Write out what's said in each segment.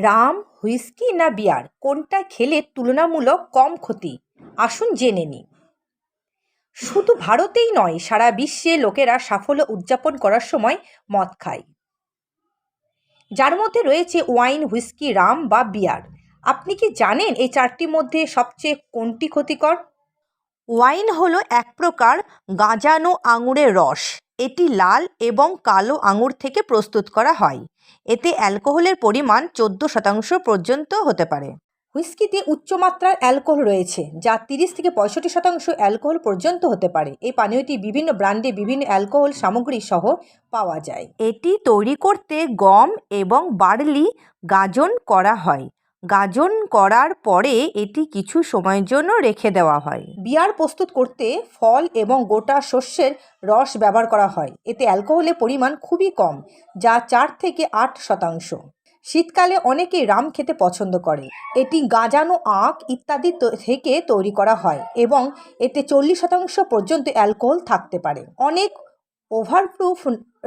Ram, whisky না বিয়ার? কোনটা খেলে তুলনামূলক কম ক্ষতি? আসুন জেনে নিই। শুধু ভারতেই নয়, সারা বিশ্বে লোকেরা সাফল্য উদযাপন করার সময় মদ খায়। যার মধ্যে রয়েছে ওয়াইন, হুইস্কি, রাম বা বিয়ার। আপনি কি জানেন এই চারটির মধ্যে সবচেয়ে কোনটি ক্ষতিকর? ওয়াইন হলো এক প্রকার গাঁজানো আঙুরের রস। এটি লাল এবং কালো আঙুর থেকে প্রস্তুত করা হয়। এতে অ্যালকোহলের পরিমাণ চোদ্দ শতাংশ পর্যন্ত হতে পারে। হুইস্কিতে উচ্চমাত্রার অ্যালকোহল রয়েছে, যা তিরিশ থেকে পঁয়ষট্টি শতাংশ অ্যালকোহল পর্যন্ত হতে পারে। এই পানীয়টি বিভিন্ন ব্র্যান্ডে বিভিন্ন অ্যালকোহল সামগ্রী সহ পাওয়া যায়। এটি তৈরি করতে গম এবং বার্লি গাজন করা হয়। গাজন করার পরে এটি কিছু সময়ের জন্য রেখে দেওয়া হয়। বিয়ার প্রস্তুত করতে ফল এবং গোটা শস্যের রস ব্যবহার করা হয়। এতে অ্যালকোহলের পরিমাণ খুবই কম, যা চার থেকে আট শতাংশ। শীতকালে অনেকেই রাম খেতে পছন্দ করে। এটি গাঁজানো আখ ইত্যাদি থেকে তৈরি করা হয় এবং এতে চল্লিশ শতাংশ পর্যন্ত অ্যালকোহল থাকতে পারে। অনেক ওভারপ্রুফ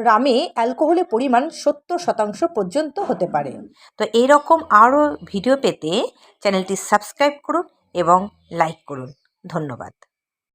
রামে অ্যালকোহলের পরিমাণ সত্তর শতাংশ পর্যন্ত হতে পারে। তো এরকম আরও ভিডিও পেতে চ্যানেলটি সাবস্ক্রাইব করুন এবং লাইক করুন। ধন্যবাদ।